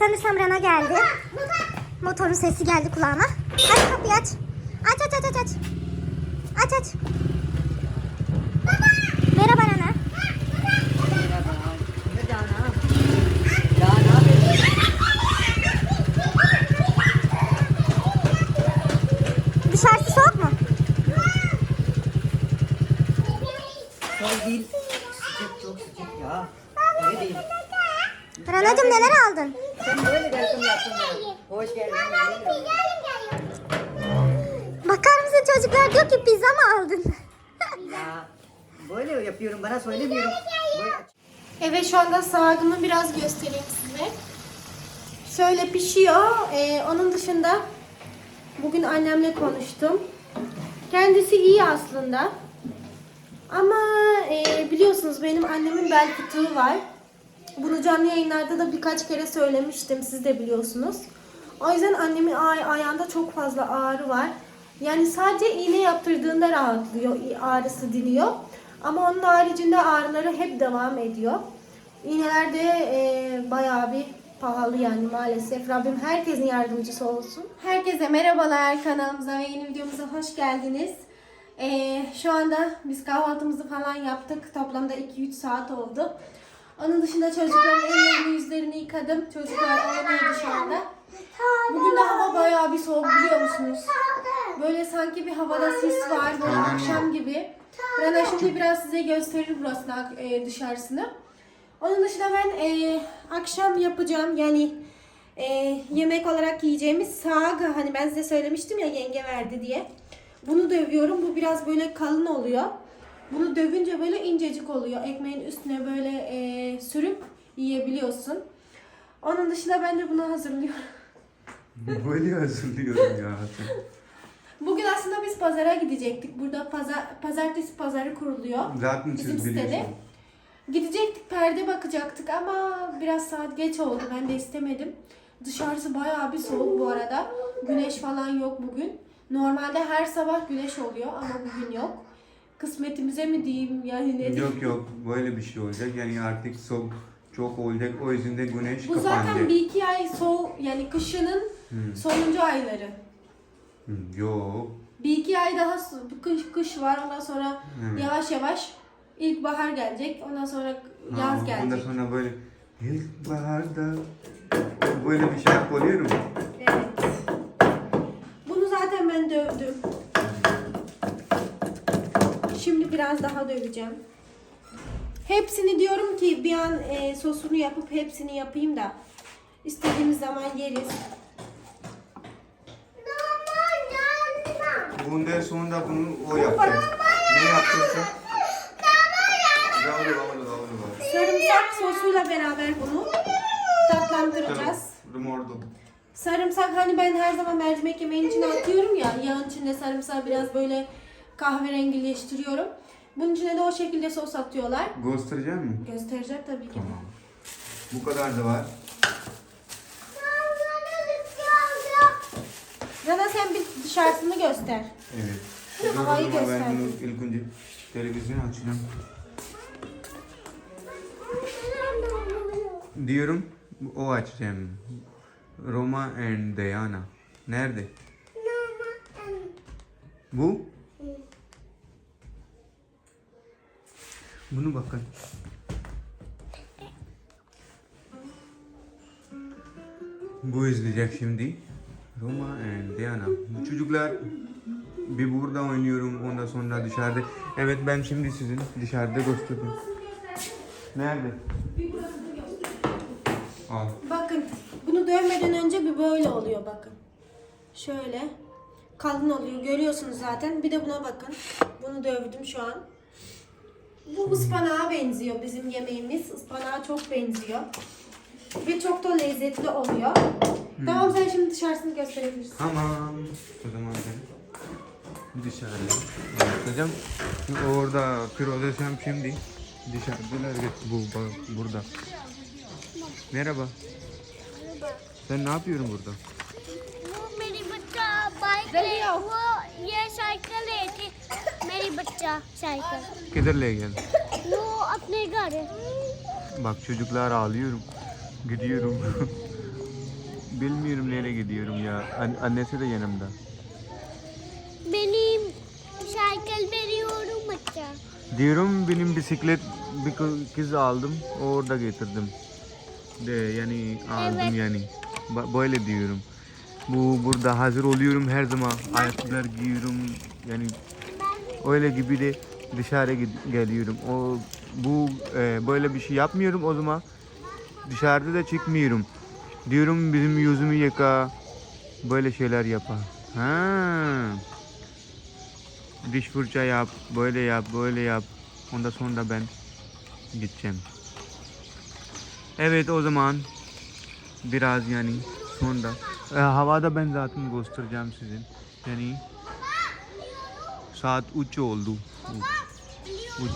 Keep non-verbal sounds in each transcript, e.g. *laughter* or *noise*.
Sanırsam Rana geldi. Motorun sesi geldi kulağıma. Hadi kapıyı aç. Aç aç aç aç aç. Aç aç. Merhaba Rana. Dışarısı soğuk mu? Soğuk değil. Sıcak çok sıcak ya. Öyle değil. Ranacığım neler aldın? Sen böyle welcome yaptın bana. Hoş geldin. Bakar mısın çocuklar diyor ki pizza mı aldın? Ya böyle yapıyorum bana söylemiyorum. Evet şu anda sağımı biraz göstereyim size. Şöyle pişiyor. Ee, onun dışında bugün annemle konuştum. Kendisi iyi aslında. Ama e, biliyorsunuz benim annemin bel fıtığı var. Bunu canlı yayınlarda da birkaç kere söylemiştim. Siz de biliyorsunuz. O yüzden annemin ay- ayağında çok fazla ağrı var. Yani sadece iğne yaptırdığında rahatlıyor, ağrısı diniyor. Ama onun haricinde ağrıları hep devam ediyor. İğneler de e, bayağı bir pahalı yani maalesef. Rabbim herkesin yardımcısı olsun. Herkese merhabalar kanalımıza ve yeni videomuza hoş geldiniz. E, şu anda biz kahvaltımızı falan yaptık. Toplamda 2-3 saat oldu. Onun dışında çocukların ellerini yüzlerini yıkadım. Çocuklar ağlamıyor dışarıda. Bugün de hava bayağı bir soğuk biliyor musunuz? Böyle sanki bir havada sis var böyle akşam gibi. Rana şimdi biraz size gösterir burasını e, dışarısını. Onun dışında ben e, akşam yapacağım yani e, yemek olarak yiyeceğimiz sağ hani ben size söylemiştim ya yenge verdi diye. Bunu dövüyorum. Bu biraz böyle kalın oluyor. Bunu dövünce böyle incecik oluyor. Ekmeğin üstüne böyle e, sürüp yiyebiliyorsun. Onun dışında ben de bunu hazırlıyorum. *laughs* Böyle hazırlıyorum ya. Bugün aslında biz pazara gidecektik. Burada pazar, pazartesi pazarı kuruluyor. Zaten Bizim sitede. biliyorsunuz. Gidecektik perde bakacaktık ama biraz saat geç oldu. Ben de istemedim. Dışarısı bayağı bir soğuk bu arada. Güneş falan yok bugün. Normalde her sabah güneş oluyor ama bugün yok. Kısmetimize mi diyeyim yani ne diyeyim. Yok yok böyle bir şey olacak yani artık soğuk çok olacak o yüzden de güneş Bu kapandı. zaten bir iki ay soğuk yani kışının Hmm. sonuncu ayları. Hmm, Yok. Bir iki ay daha so- kış, kış var ondan sonra Evet. yavaş yavaş ilkbahar gelecek ondan sonra Ha, yaz Ondan gelecek. sonra böyle ilkbaharda böyle bir şarkı oluyor mu? Evet. Bunu zaten ben dövdüm. Şimdi biraz daha döveceğim. Hepsini diyorum ki bir an e, sosunu yapıp hepsini yapayım da istediğimiz zaman yeriz. Bundan sonra bunu o yapacak. Ne yapıyorsun? Gavlu gavlu gavlu gavlu. Sarımsak sosuyla beraber bunu tatlandıracağız. Rumordu. Sarımsak hani ben her zaman mercimek yemeğin içine atıyorum ya. Yağın içinde sarımsağı biraz böyle kahverengileştiriyorum. Bunun içine de o şekilde sos atıyorlar. Göstereceğim mi? Göstereceğim tabii ki. Tamam. Bu kadar da var. Rana sen bir dışarısını göster. Evet. Havayı Dur, ama Ben gösterdim. ilk önce televizyon açacağım. Diyorum o açacağım. Roma and Diana. Nerede? Bu? Bunu bakın. Bu izleyecek şimdi. Roma and Diana. Bu çocuklar bir burada oynuyorum ondan sonra dışarıda. Evet ben şimdi sizin dışarıda göstereyim. Nerede? Al. Bakın bunu dövmeden önce bir böyle oluyor bakın. Şöyle kalın oluyor görüyorsunuz zaten. Bir de buna bakın. Bunu dövdüm şu an. Bu ıspanağa benziyor bizim yemeğimiz. Ispanağa çok benziyor. Ve çok da lezzetli oluyor. Tamam sen şimdi dışarısını gösterebilirsin. Tamam. O zaman ben dışarıda yapacağım. Orada kırılacağım şimdi. Dışarıdalar bu bak, burada. Merhaba. Sen ne yapıyorsun burada? वो मेरी बच्चा बाइक ले वो ये साइकिल ले थी मेरी बच्चा साइकिल Kidir le gel. वो अपने घर है Bak çocuklar ağlıyorum. Gidiyorum. *laughs* gidiyorum ya. An- annesi de yanımda. Diyorum benim bisiklet bir kı- kız aldım. Orada getirdim. De yani aldım Evet. yani. Böyle diyorum. Bu burada hazır oluyorum her zaman. Ayakkabılar giyiyorum. Yani öyle gibi de dışarı geliyorum. O bu e, böyle bir şey yapmıyorum o zaman dışarıda da çıkmıyorum. Diyorum bizim yüzümü yıka. Böyle şeyler yapar. Ha. Diş fırça yap, böyle yap, böyle yap. Ondan sonra ben gideceğim. Evet o zaman biraz yani sonra e, havada ben zaten göstereceğim sizin. Yani saat 3 oldu. 3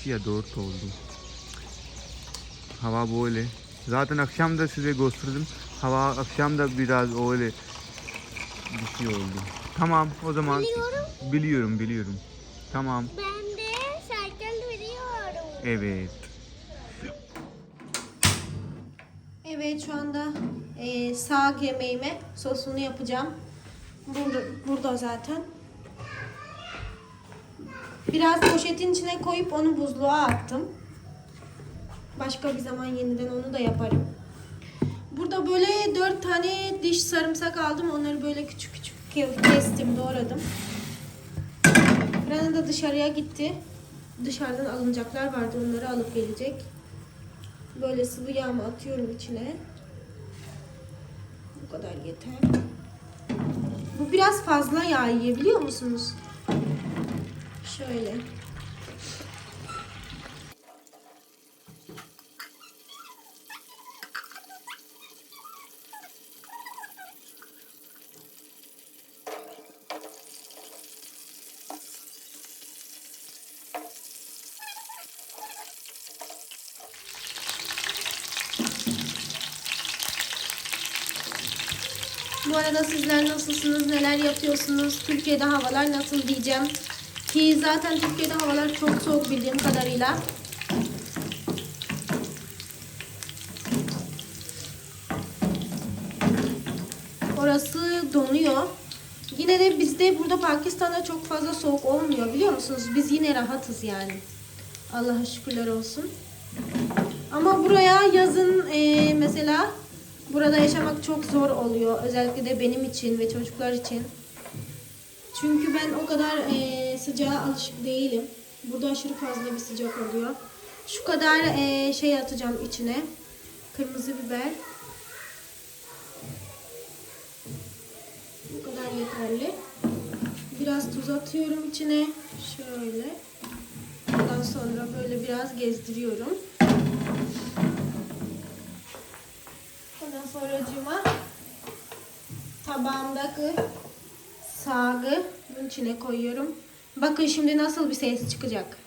3 ya 4 oldu. Hava böyle. Zaten akşam da size gösterdim. Hava akşam da biraz öyle bir şey oldu. Tamam o zaman. Biliyorum. Biliyorum biliyorum. Tamam. Ben de saykıl veriyorum. Evet. Evet şu anda e, sağ yemeğime sosunu yapacağım. Burada, burada zaten. Biraz poşetin içine koyup onu buzluğa attım. Başka bir zaman yeniden onu da yaparım. Burada böyle dört tane diş sarımsak aldım. Onları böyle küçük küçük kestim, doğradım. Rana da dışarıya gitti. Dışarıdan alınacaklar vardı. Onları alıp gelecek. Böyle sıvı yağımı atıyorum içine. Bu kadar yeter. Bu biraz fazla yağ yiyor biliyor musunuz? Şöyle. Bu arada sizler nasılsınız, neler yapıyorsunuz, Türkiye'de havalar nasıl diyeceğim. Ki zaten Türkiye'de havalar çok soğuk bildiğim kadarıyla. Orası donuyor. Yine de bizde burada Pakistan'da çok fazla soğuk olmuyor biliyor musunuz? Biz yine rahatız yani. Allah'a şükürler olsun. Ama buraya yazın e, mesela burada yaşamak çok zor oluyor. Özellikle de benim için ve çocuklar için. Çünkü ben o kadar e, sıcağa alışık değilim. Burada aşırı fazla bir sıcak oluyor. Şu kadar e, şey atacağım içine. Kırmızı biber. Bu kadar yeterli. Biraz tuz atıyorum içine. Şöyle. Ondan sonra böyle biraz gezdiriyorum. Ondan sonra cuma tabağımdaki sağı bunun içine koyuyorum. Bakın şimdi nasıl bir ses çıkacak.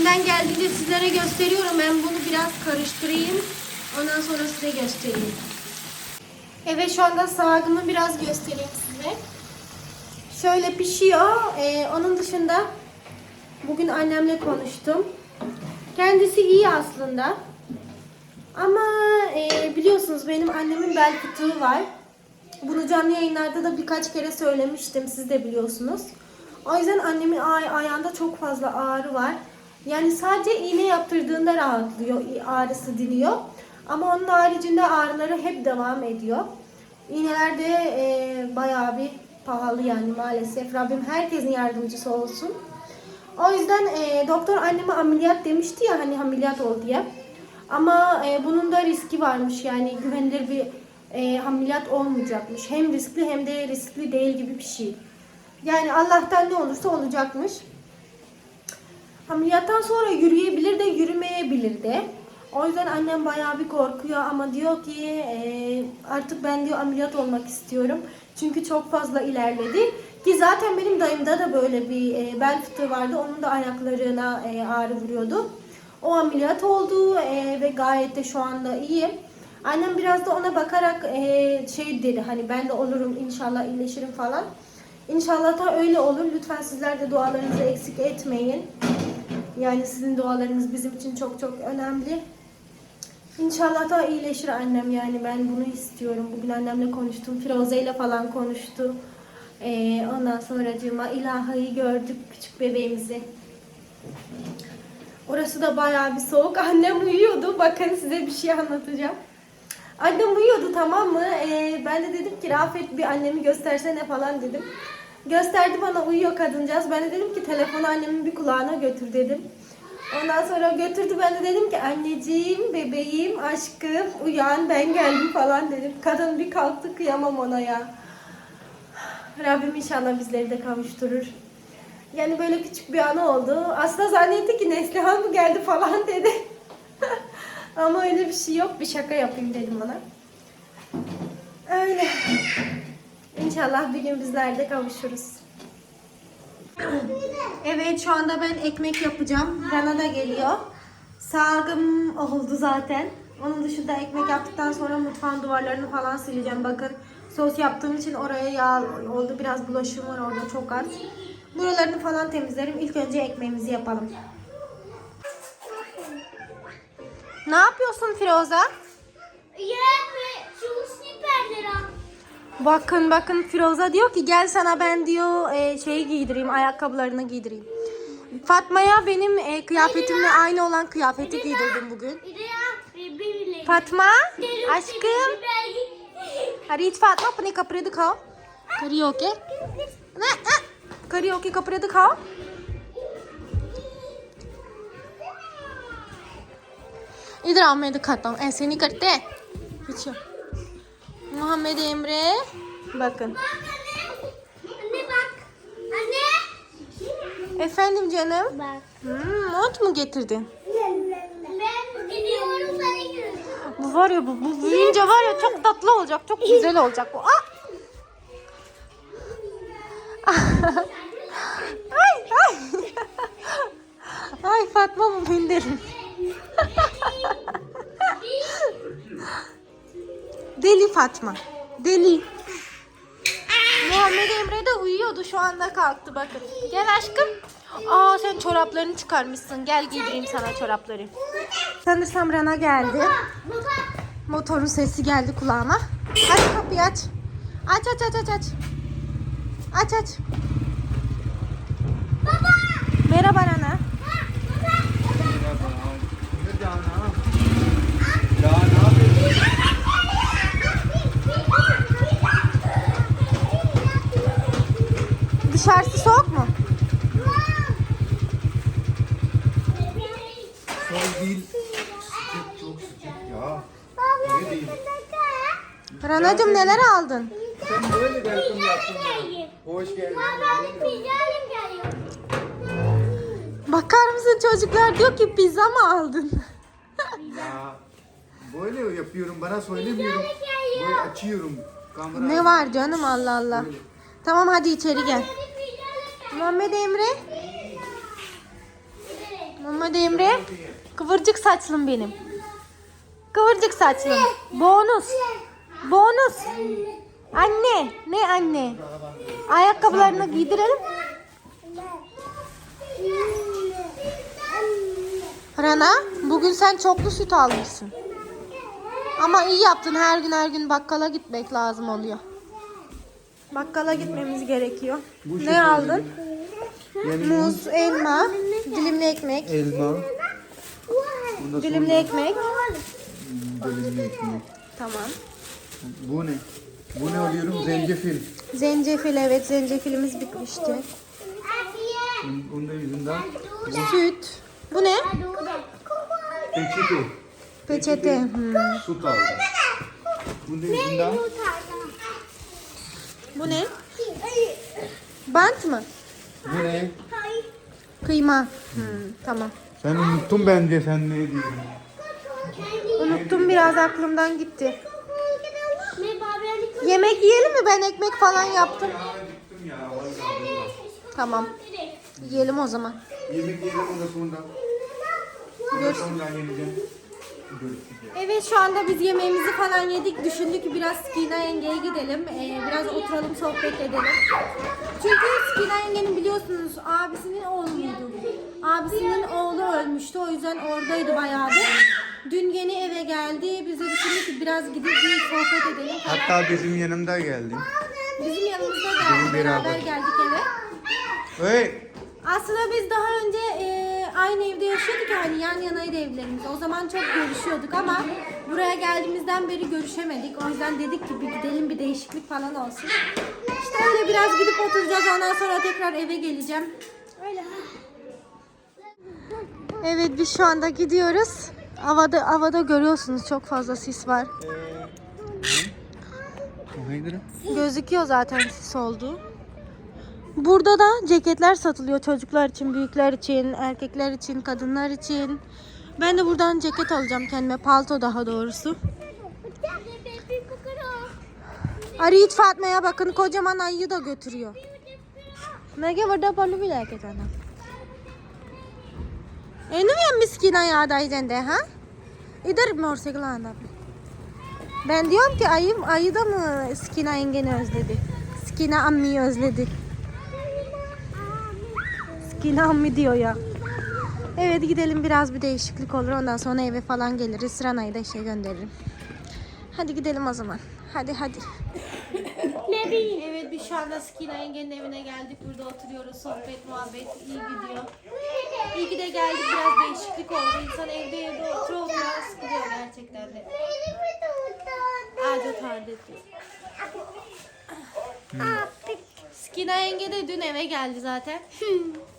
Elimden geldiğince sizlere gösteriyorum. Ben bunu biraz karıştırayım. Ondan sonra size göstereyim. Evet şu anda sağımı biraz göstereyim size. Şöyle pişiyor. Ee, onun dışında bugün annemle konuştum. Kendisi iyi aslında. Ama e, biliyorsunuz benim annemin bel fıtığı var. Bunu canlı yayınlarda da birkaç kere söylemiştim. Siz de biliyorsunuz. O yüzden annemin ay- ayağında çok fazla ağrı var. Yani sadece iğne yaptırdığında rahatlıyor, ağrısı diniyor. Ama onun haricinde ağrıları hep devam ediyor. İğneler de e, bayağı bir pahalı yani maalesef. Rabbim herkesin yardımcısı olsun. O yüzden e, doktor anneme ameliyat demişti ya hani ameliyat ol diye. Ama e, bunun da riski varmış yani güvenilir bir e, ameliyat olmayacakmış. Hem riskli hem de riskli değil gibi bir şey. Yani Allah'tan ne olursa olacakmış. Ameliyattan sonra yürüyebilir de yürümeyebilir de. O yüzden annem bayağı bir korkuyor ama diyor ki e, artık ben diyor ameliyat olmak istiyorum. Çünkü çok fazla ilerledi. Ki zaten benim dayımda da böyle bir e, bel fıtığı vardı. Onun da ayaklarına e, ağrı vuruyordu. O ameliyat oldu e, ve gayet de şu anda iyi. Annem biraz da ona bakarak e, şey dedi hani ben de olurum inşallah iyileşirim falan. İnşallah da öyle olur. Lütfen sizler de dualarınızı eksik etmeyin. Yani sizin dualarınız bizim için çok çok önemli. İnşallah da iyileşir annem yani ben bunu istiyorum. Bugün annemle konuştum. Firuze ile falan konuştu. Ee, ondan sonra ilahayı gördük küçük bebeğimizi. Orası da bayağı bir soğuk. *laughs* Annem uyuyordu. Bakın size bir şey anlatacağım. Annem uyuyordu tamam mı? Ee, ben de dedim ki Rafet bir annemi göstersene falan dedim. Gösterdi bana uyuyor kadıncağız. Ben de dedim ki telefonu annemin bir kulağına götür dedim. Ondan sonra götürdü ben de dedim ki anneciğim, bebeğim, aşkım uyan ben geldim falan dedim. Kadın bir kalktı kıyamam ona ya. Rabbim inşallah bizleri de kavuşturur. Yani böyle küçük bir anı oldu. Aslında zannetti ki Neslihan mı geldi falan *laughs* dedi. Ama öyle bir şey yok. Bir şaka yapayım dedim ona. Öyle. İnşallah bir gün bizler de kavuşuruz. Evet şu anda ben ekmek yapacağım. Rana da geliyor. Sağım oldu zaten. Onun dışında ekmek yaptıktan sonra mutfağın duvarlarını falan sileceğim. Bakın sos yaptığım için oraya yağ oldu. Biraz bulaşım var orada çok az. Buralarını falan temizlerim. İlk önce ekmeğimizi yapalım. Ne yapıyorsun Firoza? Yani şu sniperleri. Bakın bakın Firoza diyor ki gel sana ben diyor e, şeyi giydireyim ayakkabılarını giydireyim. Fatma'ya benim e, kıyafetimle aynı olan kıyafeti giydirdim bugün. Bir de ya bir bile. Fatma aşkım hurries Fatima अपने कपड़े दिखाओ करियोके ना ना करियोके कपड़े दिखाओ इधर आओ मैं दिखाता हूँ ऐसे नहीं करते पीछे Muhammed Emre. Bakın. Anne bak. Anne. Efendim canım. Bak. Hmm, mont mu getirdin? Bu var ya bu, bu büyüyünce var ya çok tatlı olacak. Çok güzel olacak bu. Aa! Ah! *laughs* ay ay. ay Fatma bu benim. *laughs* *laughs* Deli Fatma. Deli. Muhammed Emre de uyuyordu. Şu anda kalktı bakın. Gel aşkım. Aa sen çoraplarını çıkarmışsın. Gel giydireyim sana çorapları. Sanırsam Rana geldi. Motorun sesi geldi kulağıma. Hadi kapıyı aç. Aç aç aç aç aç. Aç aç. Baba. Merhaba Rana. Ya ne yapıyorsun? Dışarısı soğuk mu? Soğuk değil. Sıcak çok sıcak ya. Öyle değil. Ranacığım neler aldın? Sen böyle welcome yaptın bana. Hoş geldin. Ben pijayla geliyorum. Bakar mısın çocuklar diyor ki pizza mı aldın? Ya böyle yapıyorum bana söylemiyorum. Böyle açıyorum. Kamera. ne var canım Allah Allah. Tamam hadi içeri gel. Muhammed Emre. Muhammed Emre. Kıvırcık saçlım benim. Kıvırcık saçlım. Bonus. Bonus. Anne. Ne anne? Ayakkabılarını giydirelim. Rana, bugün sen çoklu süt almışsın. Ama iyi yaptın. Her gün her gün bakkala gitmek lazım oluyor. Bakkala gitmemiz gerekiyor. Bu ne şekilde aldın? Muz, elma, dilimli ekmek, elma. Dilimli ekmek. sonra dilimli ekmek. Tamam. Bu ne? Bu ne alıyorum? Zencefil. Zencefil evet zencefilimiz bitmişti. Onun onun da yüzünden Süt. Bu ne? peçete. Peçete. Hmm. Süt aldım. Bunun da yüzünden Bu ne? Bant mı? bu ne? Kıyma. Hmm, tamam. Sen unuttun bence sen ne diyorsun. Unuttum biraz aklımdan gitti. Yemek yiyelim mi? Ben ekmek falan yaptım. Ya. Tamam. Yiyelim o zaman. Yemek yiyelim sonra geleceğim. Görüşürüz. Evet şu anda biz yemeğimizi falan yedik. Düşündük ki biraz Skina yengeye gidelim. Ee, biraz oturalım sohbet edelim. Çünkü Skina yengenin biliyorsunuz abisinin oğlu muydu? Abisinin oğlu ölmüştü. O yüzden oradaydı bayağıdır. Dün yeni eve geldi. Biz de düşündük ki biraz gidip bir sohbet edelim. Hatta bizim yanımda geldi. Bizim yanımızda geldi. Bizim Beraber beraber. geldik eve. Hey! Aslında biz daha önce e, aynı evde yaşıyorduk yani yan yanaydı evlerimiz. O zaman çok görüşüyorduk ama buraya geldiğimizden beri görüşemedik. O yüzden dedik ki bir gidelim bir değişiklik falan olsun. İşte öyle biraz gidip oturacağız ondan sonra tekrar eve geleceğim. Öyle. Evet biz şu anda gidiyoruz. Havada havada görüyorsunuz çok fazla sis var. Haydır. Gözüküyor zaten sis olduğu. Burada da ceketler satılıyor çocuklar için, büyükler için, erkekler için, kadınlar için. Ben de buradan ceket alacağım kendime, palto daha doğrusu. Arayıt Fatma'ya bakın kocaman ayıyı da götürüyor. Mege vada palu bile ke sana. Enu ya miskin ayağı dayıcende ha? İdar motorsikl anda. Ben diyorum ki ayı, ayı da mı Skina yengeni özledi? Skina ammiyi özledi. Skina ammi diyor ya. Evet gidelim biraz bir değişiklik olur. Ondan sonra eve falan geliriz. Rana'yı da işe gönderirim. Hadi gidelim o zaman. Hadi hadi. Evet biz şu anda Skina yengenin evine geldik. Burada oturuyoruz. Sohbet, muhabbet iyi gidiyor. İyi ki de geldik. Değişiklik oldu. İnsan evde evde otur oturuyor. Sıkılıyor gerçekten de. Ağaca tardet Skina yenge de dün eve geldi zaten.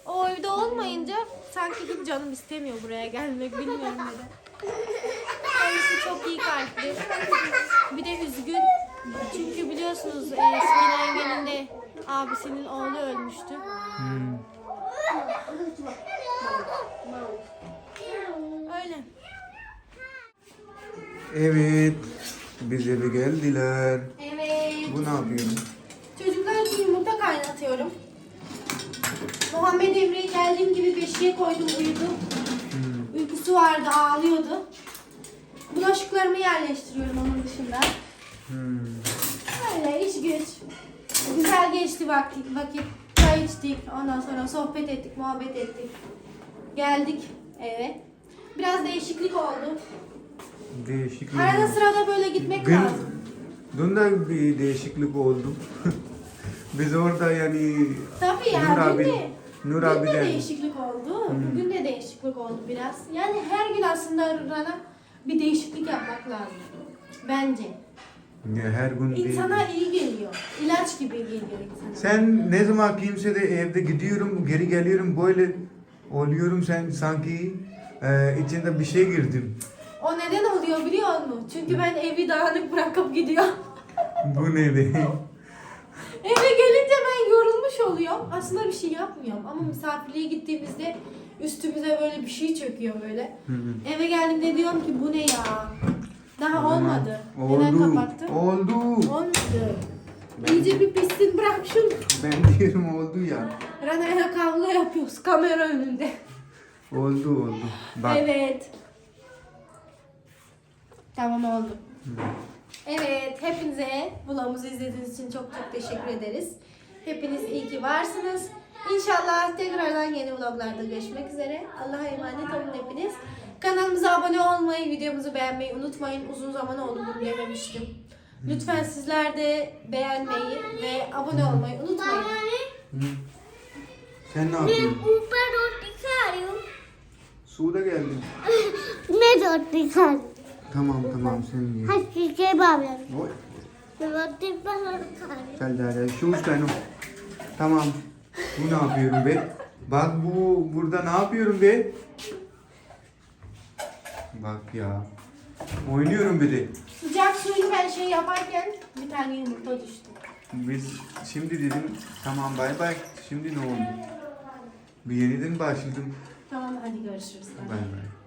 o evde olmayınca sanki hiç canım istemiyor buraya gelmek bilmiyorum neden. Kendisi çok iyi kalpli. Bir de üzgün. Çünkü biliyorsunuz e, Skina yengenin de abisinin oğlu ölmüştü. Öyle. Evet. Biz eve geldiler. Evet. Bu ne yapıyorum? Çocuklar için yumurta kaynatıyorum. Muhammed Emre'yi geldiğim gibi beşiğe koydum uyudu. Uykusu vardı ağlıyordu. Bulaşıklarımı yerleştiriyorum onun dışında. Hmm. Öyle iş güç. Güzel geçti vakit. vakit. Çay içtik. Ondan sonra sohbet ettik, muhabbet ettik. Geldik eve. Biraz değişiklik oldu. Değişiklik. Arada sırada böyle gitmek Dün, lazım. dün de bir değişiklik oldu. *laughs* Biz orada yani Tabii ya Nur dün abi, de, Nur dün de abiden değişiklik oldu. Bugün de değişiklik oldu biraz. Yani her gün aslında Rana bir değişiklik yapmak lazım. Bence. ya her gün. İnsana iyi geliyor. İlaç gibi geliyor insana. Sen ne zaman kimse de evde gidiyorum, geri geliyorum böyle oluyorum sen sanki e, içinde bir şey girdim. O neden oluyor biliyor musun? Çünkü ben evi dağınık bırakıp gidiyorum. *laughs* Bu ne be? Eve gelince ben yorulmuş oluyorum. Aslında bir şey yapmıyorum ama misafirliğe gittiğimizde üstümüze böyle bir şey çöküyor böyle. Eve geldiğimde diyorum ki bu ne ya? Daha olmadı. Neden Oldu. kapattın? Oldu. Olmadı. İyice bir pissin bırak şunu. Ben diyorum oldu ya. Rana'ya kavga yapıyoruz kamera önünde. Oldu oldu. Bak. Evet. Tamam oldu. Evet, hepinize vlogumuzu izlediğiniz için çok çok teşekkür ederiz. Hepiniz iyi ki varsınız. İnşallah tekrardan yeni vloglarda görüşmek üzere. Allah'a emanet olun hepiniz. Kanalımıza abone olmayı, videomuzu beğenmeyi unutmayın. Uzun zaman oldu bunu dememiştim. Lütfen sizler de beğenmeyi ve abone olmayı unutmayın. Hı. Sen ne yapıyorsun? Suda geldi. Ne dörtlük kaldı? Tamam tamam sen ye. Hadi şey bağlayalım. Oy. Dörtlük. Gel gel gel. Şu üç tane. Tamam. Bu ne yapıyorum be? Bak bu burada ne yapıyorum be? Bak ya. Oynuyorum bir de. Sıcak suyu ben şey yaparken bir tane yumurta düştü. Biz şimdi dedim tamam bay bay. Şimdi ne oldu? Bir yeniden başladım. Tamam hadi görüşürüz. Bay bay.